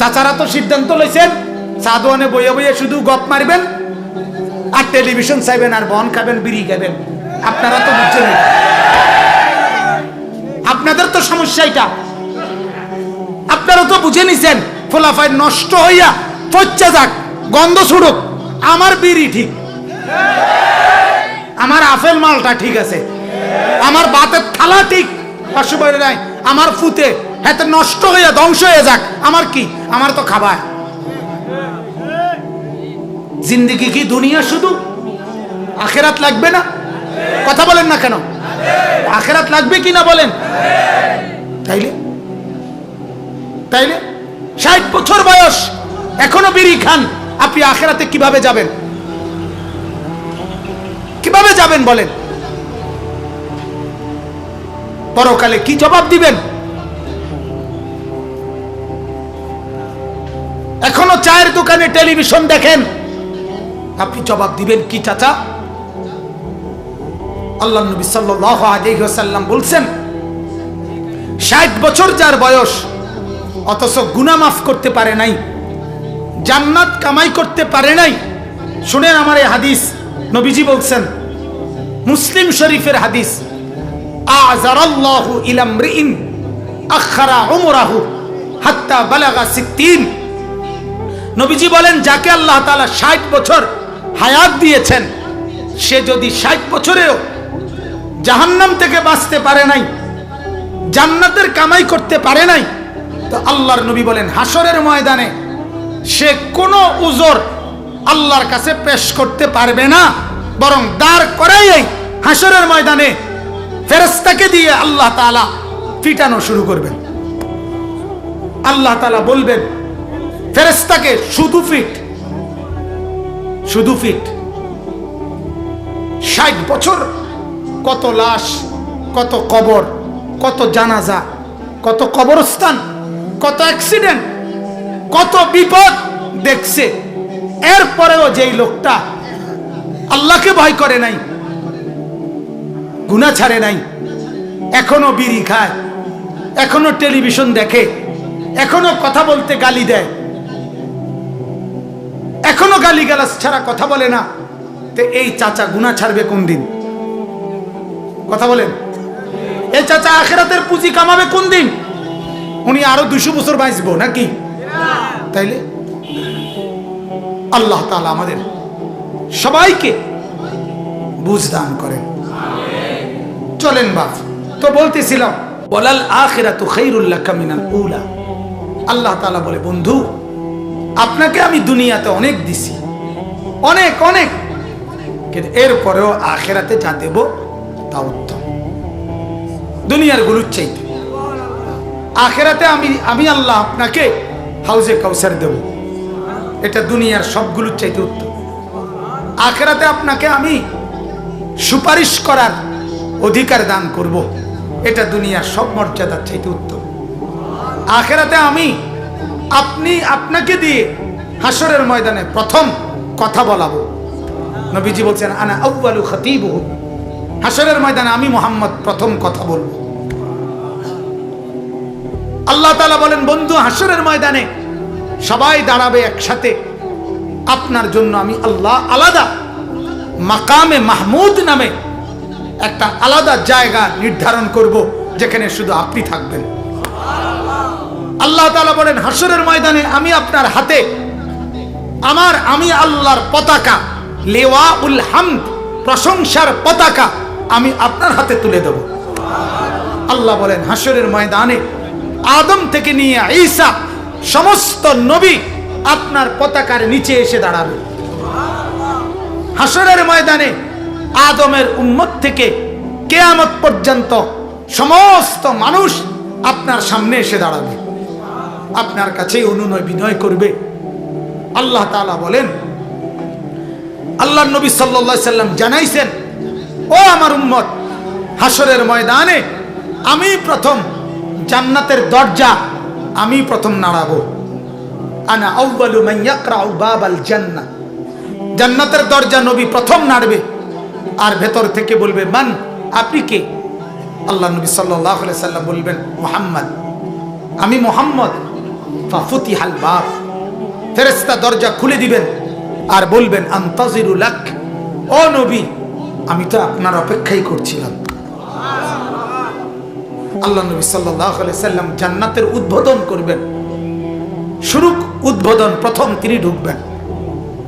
চাচারা তো সিদ্ধান্ত লইছেন চা দোয়ানে বইয়ে বইয়ে শুধু গপ মারবেন, আর টেলিভিশন চাইবেন, আর বন খাবেন, বিড়ি খাবেন। আপনারা তো বুঝছেন। আপনাদের তো সমস্যা এটা। আপনারা তো বুঝে নিছেন ফোলাফাই নষ্ট হইয়া পচা যাক, গন্ধ ছুড়ুক, আমার বিড়ি ঠিক। আমার আপেল মালটা ঠিক আছে। আমার বাতের থালা ঠিক। বাইরে নাই, আমার ফুতে হাতে নষ্ট হইয়া ধ্বংস হয়ে যাক। আমার কি? আমার তো খাবার। জিন্দিগি কি দুনিয়া শুধু? আখেরাত লাগবে না? কথা বলেন না কেন? আখেরাত লাগবে কি না বলেন? তাইলে? তাইলে? ষাট বছর বয়স, এখনও বিড়ি খান। আপনি আখেরাতে কীভাবে যাবেন? কীভাবে যাবেন বলেন? পরকালে কি জবাব দিবেন? চায়ের দোকানে টেলিভিশন দেখেন। আপনি জবাব দিবেন কি, চাচা? আল্লাহ নবী আলাইহি বলছেন, ষাট বছর যার বয়স, অথচ গুনাহ মাফ করতে পারে নাই, জান্নাত কামাই করতে পারে নাই। শুনেন আমার এই হাদিস, নবীজি বলছেন, মুসলিম শরীফের হাদিস, আযারাল্লাহু ইলা ইমরিইন আখারা উমরাহু হাত্তা বালাগা সিত্তিন। নবীজি বলেন, যাকে আল্লাহ তাআলা 60 বছর হায়াত দিয়েছেন, সে যদি 60 বছরেও জাহান্নাম থেকে বাঁচতে পারে নাই, জান্নাতের কামাই করতে পারে নাই, তো আল্লাহর নবী বলেন হাসরের ময়দানে সে কোনো উজোর আল্লাহর কাছে পেশ করতে পারবে না, বরং দাঁড় করাই হাসরের ময়দানে ফেরেস্তাকে দিয়ে আল্লাহ তাআলা পিটানো শুরু করবেন। আল্লাহ তাআলা বলবেন ফেরেস্তাকে শুধু ফিট শুধু ফিট। ষাট বছর, কত লাশ, কত কবর, কত জানাজা, কত কবরস্থান, কত অ্যাক্সিডেন্ট, কত বিপদ দেখছে। এরপরেও যেই লোকটা আল্লাহকে ভয় করে নাই গুণা ছাড়ে নাই, এখনও বিড়ি খায়, এখনও টেলিভিশন দেখে, এখনও কথা বলতে গালি দেয় এখনও গালি গালাস ছাড়া কথা বলে না। তো এই চাচা গুণা ছাড়বে কোন দিন? কথা বলেন। এই চাচা আখেরাতের পুঁজি কামাবে কোন দিন? উনি আরও দুশো বছর বাঁচবো নাকি? তাইলে? আল্লাহ তালা আমাদের সবাইকে বুঝ দান করেন। চলেন বাপ, তো বলতেছিলাম, বলাল আখেরা তো খাইরুল্লাহ কামিনাল উলা। আল্লাহ তালা বলে, বন্ধু আপনাকে আমি দুনিয়াতে অনেক দিছি। অনেক অনেক। কিন্তু এরপরেও আখেরাতে যা দেব, তা উত্তম। দুনিয়ার গুলুর চাইতে। আখেরাতে আমি আমি আল্লাহ আপনাকে হাউজে কাউসার দেব। এটা দুনিয়ার সবগুলোর চাইতে উত্তম। আখেরাতে আপনাকে আমি সুপারিশ করার অধিকার দান করব। এটা দুনিয়ার সব মর্যাদার চাইতে উত্তম। আখেরাতে আমি আপনি আপনাকে দিয়ে হাসরের ময়দানে প্রথম কথা বলাবো। নবীজি বলছেন, আনা আউ্বালু খতিব হাসরের ময়দানে আমি মোহাম্মদ প্রথম কথা বলব। আল্লাহ তালা বলেন, বন্ধু হাসরের ময়দানে সবাই দাঁড়াবে একসাথে। আপনার জন্য আমি আল্লাহ আলাদা মাকামে মাহমুদ নামে একটা আলাদা জায়গা নির্ধারণ করব, যেখানে শুধু আপনি থাকবেন। আল্লাহ তালা বলেন হাসরের ময়দানে আমি আপনার হাতে, আমার আমি আল্লাহর পতাকা লেওয়া উল হামদ, প্রশংসার পতাকা আমি আপনার হাতে তুলে দেব। আল্লাহ বলেন হাসরের ময়দানে আদম থেকে নিয়ে ঈসা, সমস্ত নবী আপনার পতাকার নিচে এসে দাঁড়াবে। হাসরের ময়দানে আদমের উম্মত থেকে কেয়ামত পর্যন্ত সমস্ত মানুষ আপনার সামনে এসে দাঁড়াবে। আপনার কাছেই অনুনয় বিনয় করবে। আল্লাহ তাআলা বলেন আল্লাহ নবী সাল্লা সাল্লাম জানাইছেন, ও আমার উম্মত হাসরের ময়দানে আমি প্রথম জান্নাতের দরজা, আমি প্রথম নাড়াবো। আনা জান্নাতের দরজা নবী প্রথম নাড়বে, আর ভেতর থেকে বলবে, মান, আপনি কে? আল্লাহ নবী সাল্লাম বলবেন, মোহাম্মদ। আমি মোহাম্মদ। ফাফুতিহাল বাব। ফেরেশতা দরজা খুলে দিবেন আর বলবেন আন্তাজিরুল লাক, ও নবী, আমি তো আপনার অপেক্ষাই করছিলাম। আল্লাহ নবী সাল্লাম জান্নাতের উদ্বোধন করবেন। শুরু উদ্বোধন প্রথম তিনি ঢুকবেন।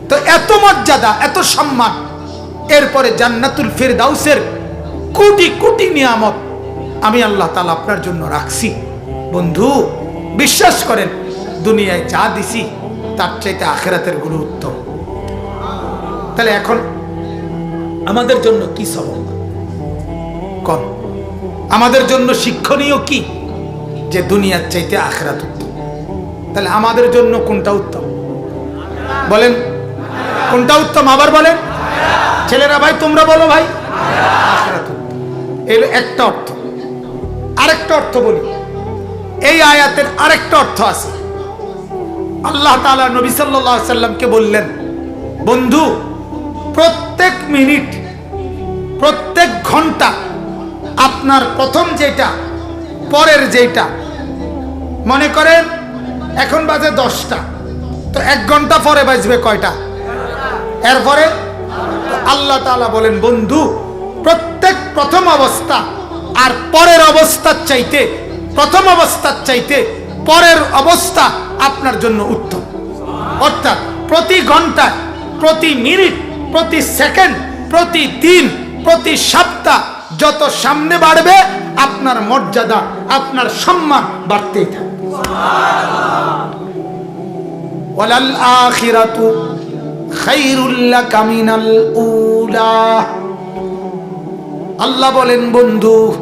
তো এত মর্যাদা, এত সম্মান, এরপরে জান্নাতুল ফেরদাউসের কোটি কোটি নিয়ামত আমি আল্লাহ তালা আপনার জন্য রাখছি। বন্ধু বিশ্বাস করেন, দুনিয়ায় যা দিছি, তার চাইতে আখেরাতের গুরু উত্তম। তাহলে এখন আমাদের জন্য কি সবক? কন আমাদের জন্য শিক্ষণীয় কি? যে দুনিয়ার চাইতে আখরাত উত্তম। তাহলে আমাদের জন্য কোনটা উত্তম? বলেন, কোনটা উত্তম? আবার বলেন, ছেলেরা ভাই, তোমরা বলো ভাই। আখরাত উত্তম। এর একটা অর্থ। আরেকটা অর্থ বলি। এই আয়াতের আরেকটা অর্থ আছে। আল্লাহ তাআলা নবী সাল্লাল্লাহু সাল্লামকে বললেন, বন্ধু, প্রত্যেক মিনিট, প্রত্যেক ঘণ্টা আপনার প্রথম যেটা, পরের যেটা, মনে করেন এখন বাজে দশটা, তো এক ঘণ্টা পরে বাজবে কয়টা? এরপরে আল্লাহ তাআলা বলেন, বন্ধু, প্রত্যেক প্রথম অবস্থা আর পরের অবস্থার চাইতে প্রথম অবস্থার চাইতে পরের অবস্থা আপনার জন্য উত্তম। অর্থাৎ প্রতি ঘন্টায়, প্রতি মিনিট, প্রতি সেকেন্ড, প্রতি দিন, প্রতি সপ্তাহ যত সামনে বাড়বে, আপনার মর্যাদা, আপনার সম্মান বাড়তেই থাকবে। উলা। আল্লাহ বলেন, বন্ধু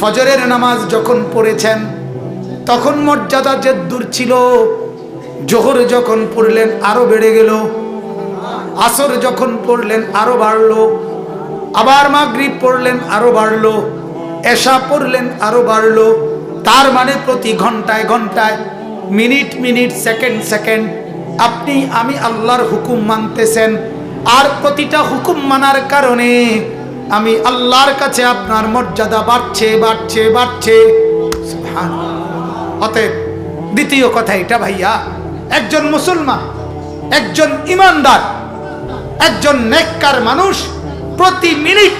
ফজরের নামাজ যখন পড়েছেন, তখন মর্যাদা যে দূর ছিল, জোহর যখন পড়লেন আরও বেড়ে গেল, আসর যখন পড়লেন আরও বাড়লো, আবার মাগরিব পড়লেন আরও বাড়লো, এশা পড়লেন আরও বাড়লো, তার মানে প্রতি ঘন্টায় ঘন্টায়, মিনিট মিনিট, সেকেন্ড সেকেন্ড, আপনি, আমি আল্লাহর হুকুম মানতেছেন। আর প্রতিটা হুকুম মানার কারণে আমি আল্লাহর কাছে আপনার মর্যাদা বাড়ছে বাড়ছে বাড়ছে। অতএব দ্বিতীয় কথা এটা ভাইয়া, একজন মুসলমান, একজন ইমানদার, একজন নেককার মানুষ প্রতি মিনিট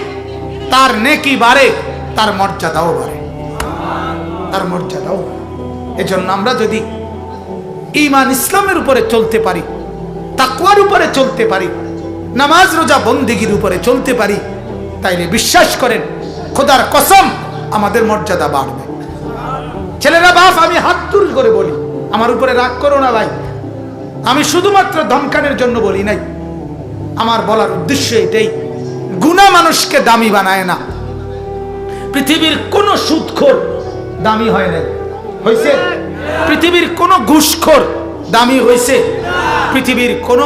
তার নেকি বাড়ে, তার মর্যাদাও বাড়ে। তার মর্যাদাও। এজন্য আমরা যদি ইমান ইসলামের উপরে চলতে পারি, তাকওয়ার উপরে চলতে পারি, নামাজ রোজা বন্দিগির উপরে চলতে পারি তাইলে বিশ্বাস করেন, খোদার কসম আমাদের মর্যাদা বাড়বে। ছেলেরা বাপ, আমি হাত তুল করে বলি, আমার উপরে রাগ করো না ভাই। আমি শুধুমাত্র ধমকানের জন্য বলি নাই। আমার বলার উদ্দেশ্য এটাই, গুণা মানুষকে দামি বানায় না। পৃথিবীর কোন সুদখোর দামি হয় নাই। হয়েছে পৃথিবীর কোন ঘুষখোর দামি হয়েছে পৃথিবীর কোন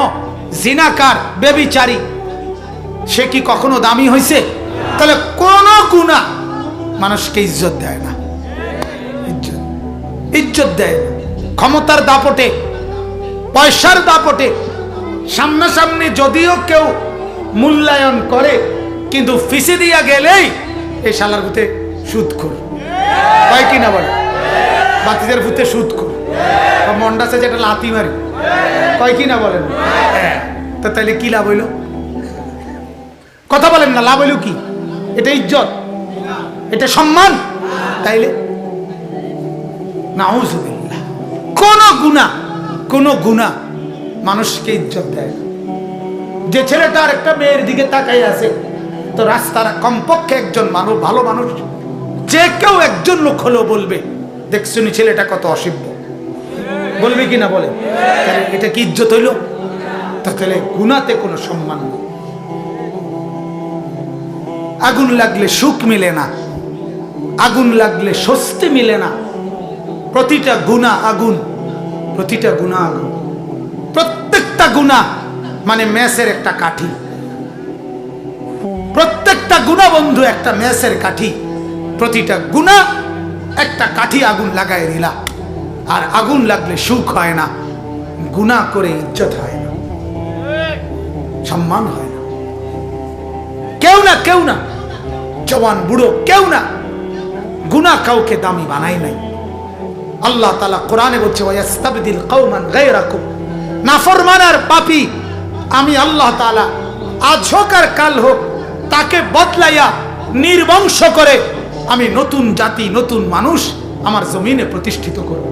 জিনাকার বেবিচারী সে কি কখনো দামি হয়েছে তাহলে কোন গুণা মানুষকে ইজ্জত দেয় না। ইজ্জত ইজ্জত দেয় না। ক্ষমতার দাপটে, পয়সার দাপটে, সামনাসামনি যদিও কেউ মূল্যায়ন করে, কিন্তু ফিসে দিয়া গেলেই এই শালার ভূতে সুদ কর। কয় কিনা বলে? বাতিদের ভূতে সুদ কর। মন্ডাসে যেটা লাতি মারি। কয় কিনা বলেন? হ্যাঁ। তো তাইলে কি লাভ হইল? কথা বলেন না, লাভ হইল কি? এটা ইজ্জত? এটা সম্মান? তাইলে? নাউজুবিল্লাহ। কোন গুণা কোন গুণা মানুষকে ইজ্জত দেয় না। যে ছেলেটার একটা মেয়ের দিকে তাকাই আছে, তো রাস্তার কমপক্ষে একজন মানুষ, ভালো মানুষ, যে কেউ একজন লোক হলেও বলবে, দেখছুনি ছেলেটা কত অসভ্য। বলবে কি না বলে এটা কি ইজ্জত হইল? তাহলে গুণাতে কোনো সম্মান নেই। আগুন লাগলে সুখ মিলে না। আগুন লাগলে স্বস্তি মিলে না। প্রতিটা গুণা আগুন, প্রতিটা গুণা আগুন। প্রত্যেকটা গুণা মানে ম্যাসের একটা কাঠি। প্রত্যেকটা গুণা বন্ধু একটা ম্যাসের কাঠি। প্রতিটা গুণা একটা কাঠি আগুন লাগায় দিলা। আর আগুন লাগলে সুখ হয় না। গুণা করে ইজ্জত হয় না। সম্মান হয় না। কেউ না কেউ না। জওয়ান বুড়ো কেউ না। গুনা কাউকে দামি বানাই নাই। আল্লাহ তালা কোরআনে বলছে ওয়াস্তাবদিল কওমান গায়রাকুম। নাফরমান আর পাপী আমি আল্লাহ তালা আজ হোক আর কাল হোক তাকে বদলাইয়া নির্বংশ করে আমি নতুন জাতি, নতুন মানুষ আমার জমিনে প্রতিষ্ঠিত করব।